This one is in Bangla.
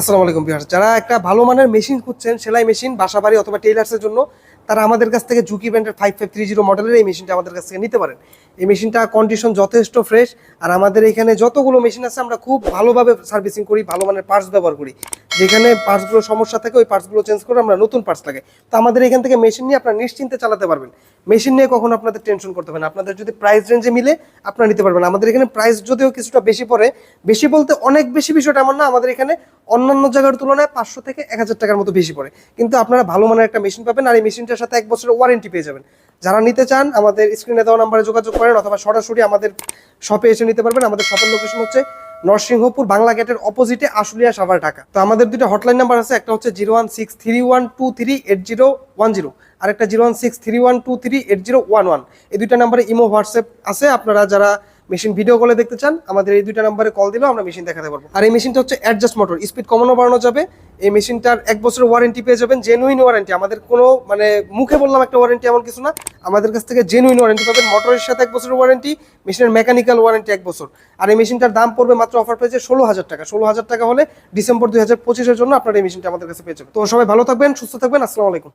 আসসালামু আলাইকুম বিহার যারা একটা ভালো মানের মেশিন খুঁজছেন, সেলাই মেশিন বাসা বাড়ি অথবা টেইলার্সের জন্য, তারা আমাদের কাছ থেকে ঝুঁকি ব্র্যান্ডের ফাইভ ফাইভ থ্রি জিরো মডেলের এই মেশিনটা আমাদের কাছ থেকে নিতে পারেন। এই মেশিনটা কন্ডিশন যথেষ্ট ফ্রেশ আর আমাদের এখানে যতগুলো মেশিন আছে, আমরা খুব ভালোভাবে সার্ভিসিং করি, ভালো মানের পার্টস ব্যবহার করি। যেখানে পার্টসগুলো সমস্যা থাকে, ওই পার্টসগুলো চেঞ্জ করে আমরা নতুন পার্টস লাগে। তো আমাদের এখান থেকে মেশিন নিয়ে আপনারা নিশ্চিন্তে চালাতে পারবেন। মেশিন নিয়ে কখনো আপনাদের টেনশন করতে হবে না। আপনাদের যদি প্রাইস রেঞ্জে মিলে, আপনারা নিতে পারবেন। আমাদের এখানে প্রাইস যদিও কিছুটা বেশি পড়ে, বেশি বলতে অনেক বেশি বিষয়টা এমন না, আমাদের এখানে অন্যান্য জায়গার তুলনায় পাঁচশো থেকে এক হাজার টাকার মতো বেশি পড়ে। কিন্তু আপনারা ভালো মানের একটা মেশিন পাবেন আর এই মেশিনটার সাথে এক বছরের ওয়ারেন্টি পেয়ে যাবেন। যারা নিতে চান, আমাদের স্ক্রিনে দেওয়া নাম্বারে যোগাযোগ করেন অথবা সরাসরি আমাদের শপে এসে নিতে পারবেন। আমাদের শপের লোকেশন হচ্ছে নরসিংহপুর বাংলা গেটের অপোজিটে আশুলিয়া সাভার ঢাকা। তো আমাদের দুটো হটলাইন নাম্বার আছে, একটা হচ্ছে zero one six three one two three eight zero one zero আর একটা zero one six three one two three eight zero one one. এই দুইটা নাম্বারে ইমো, হোয়াটসঅ্যাপ আছে, আপনারা যারা মেশিন ভিডিও কলে দেখতে চান, আমাদের এই দুইটা নাম্বারে কল দিলেও আমরা মেশিন দেখাতে পারব। আর এই মেশিনটা হচ্ছে অ্যাডজাস্ট মোটর স্পিড কমানো বাড়ানো যাবে। এই মেশিনটার এক বছরের ওয়ারেন্টি পেয়ে যাবেন জেনুইন ওয়ারেন্টি আমাদের কোনো মানে মুখে বললাম একটা ওয়ারেন্টি এমন কিছু না। আমাদের কাছ থেকে জেনুইন ওয়ারেন্টি পাবেন মোটরের সাথে এক বছরের ওয়ারেন্টি মেশিনের মেকানিক্যাল ওয়ারেন্টি এক বছর। আর এই মেশিনটার দাম পড়বে মাত্র অফার পেয়েছে ষোলো হাজার টাকা। ষোলো হাজার টাকা হলে ডিসেম্বর দুই হাজার পঁচিশের জন্য আপনার এই মেশিনটা আমাদের কাছে পেয়ে যাবেন। তো সবাই ভালো থাকবেন, সুস্থ থাকবেন, আসসালামু আলাইকুম।